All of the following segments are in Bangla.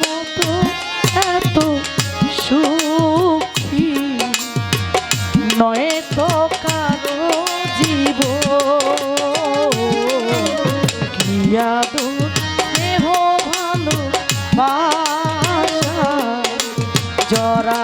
মতো এত সুখী। নয় তো কারও জীব কিয়া তো দেহ ভালো বাসা জরা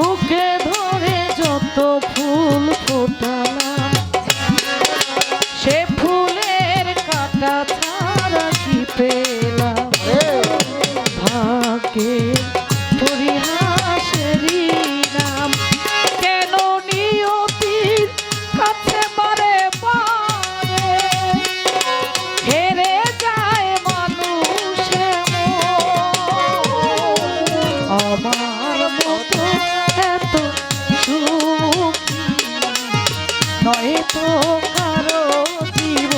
বুকে ধরে যত ফুল ফোটালাম সে ফুলের কাটা ছাড়া কি পেলাম? ভাগ্যে নয় তো কারও জীব।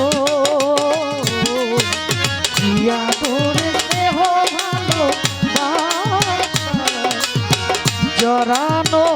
জিয়া জরানো